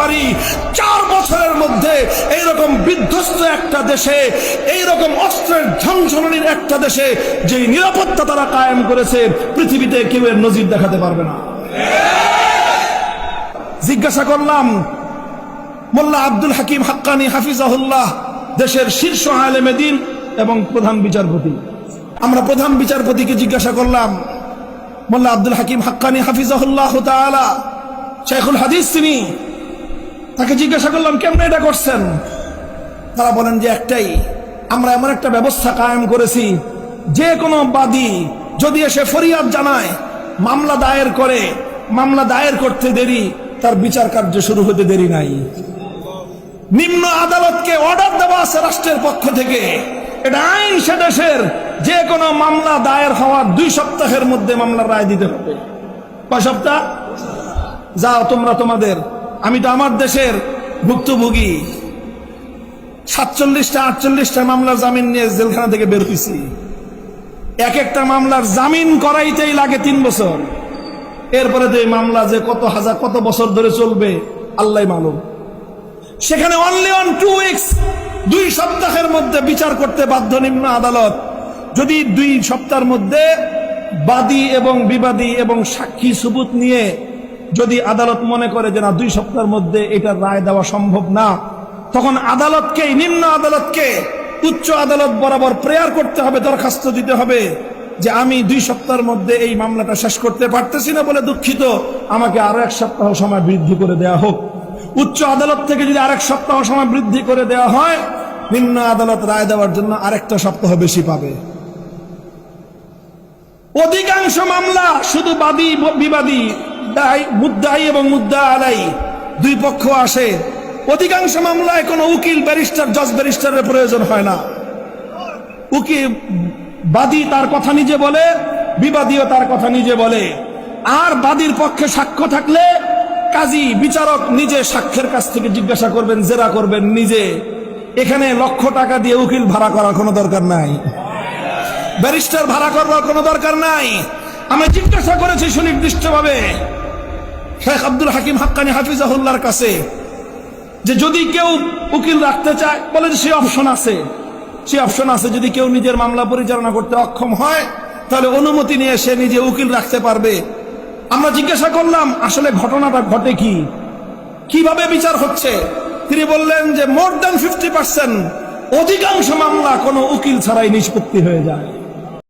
পারি। চার বছরের মধ্যে এইরকম বিধ্বস্ত একটা দেশে, এইরকম অস্ত্রের ঝংঝনির একটা দেশে যে নিরাপত্তা তারা কায়েম করেছে, পৃথিবীতে কেউ এর নজির দেখাতে পারবে না। জিজ্ঞাসা করলাম, মোল্লা আব্দুল হাকিম হাক্কানি হাফিজাহুল্লাহ দেশের শীর্ষ আলেমে দিন এবং প্রধান বিচারপতি। আমরা প্রধান বিচারপতিকে জিজ্ঞাসা করলাম, মোল্লা আব্দুল হাকিম হাক্কানি হাফিজাহুল্লাহ তাআলা শেখুল হাদিস তিনি তাকে জিজ্ঞাসা করলাম, কেমন এটা করছেন? তারা বলেন যে, একটাই, আমরা এমন একটা ব্যবস্থা কায়েম করেছি, যে কোনো বাদী যদি এসে ফরিয়াদ জানায়, মামলা দায়ের করে, মামলা দায়ের করতে দেরি, তার বিচার কার্য শুরু হতে দেরি নাই। নিম্ন আদালতকে অর্ডার দেওয়া আছে রাষ্ট্রের পক্ষ থেকে। এটা আইন সে দেশের, যে কোনো মামলা দায়ের হওয়ার দুই সপ্তাহের মধ্যে মামলার রায় দিতে হবে। কয় সপ্তাহ? যাও, তোমরা তোমাদের আমি তো আমার দেশের ভুক্তভোগী। সাতচল্লিশটা, আটচল্লিশটা মামলার জামিন নিয়ে জেলখানা থেকে বের হইছি। এক একটা মামলার জামিন করাইতেই লাগে তিন বছর। এরপরে তো এই মামলা যে কত হাজার, কত বছর ধরে চলবে আল্লাহ মালুম। সেখানে অনলি অন টু উইকস দুই সপ্তাহের মধ্যে বিচার করতে বাধ্য নিম্ন আদালত। যদি দুই সপ্তাহের মধ্যে বাদী এবং বিবাদী এবং সাক্ষী সুবুত নিয়ে যদি আদালত মনে করে যে না, দুই সপ্তাহের মধ্যে এটার রায় দেওয়া সম্ভব না, তখন আদালতকে, নিম্ন আদালতকে, উচ্চ আদালত বরাবর প্রেয়ার করতে হবে, দরখাস্ত দিতে হবে যে আমি দুই সপ্তাহের মধ্যে এই মামলাটা শেষ করতে পারতেছি না বলে দুঃখিত। আমাকে আরও এক সপ্তাহ সময় বৃদ্ধি করে দেয়া হোক। উচ্চ আদালত থেকে যদি আরেক সপ্তাহ সময় বৃদ্ধি করে দেওয়া হয়, নিম্ন আদালত রায় দেওয়ার জন্য আরেকটা সপ্তাহ বেশি পাবে। অধিকাংশ মামলা শুধু বাদী, বিবাদী মুদ্দাই এবং মুদ্দা আলাই দুই পক্ষ আসে। অধিকাংশ মামলায় কোনো উকিল, ব্যারিস্টার, জজ ব্যারিস্টারের প্রয়োজন হয় না। উকিল বাদী তার কথা নিজে বলে, বিবাদীও তার কথা নিজে বলে। আর বাদীর পক্ষে সাক্ষ্য থাকলে কাজী, বিচারক নিজে সাক্ষ্যের কাছ থেকে জিজ্ঞাসা করবেন, জেরা করবেন নিজে। এখানে লক্ষ টাকা দিয়ে উকিল ভাড়া করার কোনো দরকার নাই। ব্যারিস্টার ভাড়া করবার কোনো দরকার নাই। আমি জিজ্ঞাসা করেছি সুনির্দিষ্টভাবে। শেখ আব্দুল হাকিম হাক্কানি হাফিজাহুল্লাহর কাছে যে যদি কেউ উকিল রাখতে চায় বলে যে সে অপশন আছে। সে অপশন আছে, যদি কেউ নিজের মামলা পরিচালনা করতে অক্ষম হয়, তাহলে অনুমতি নিয়ে সে নিজে উকিল রাখতে পারবে। আমরা জিজ্ঞাসা করলাম, আসলে ঘটনাটা ঘটে কি? কীভাবে বিচার হচ্ছে? তিনি বললেন যে মোর দ্যান ফিফটি পার্সেন্ট অধিকাংশ মামলা কোনো উকিল ছাড়াই নিষ্পত্তি হয়ে যায়।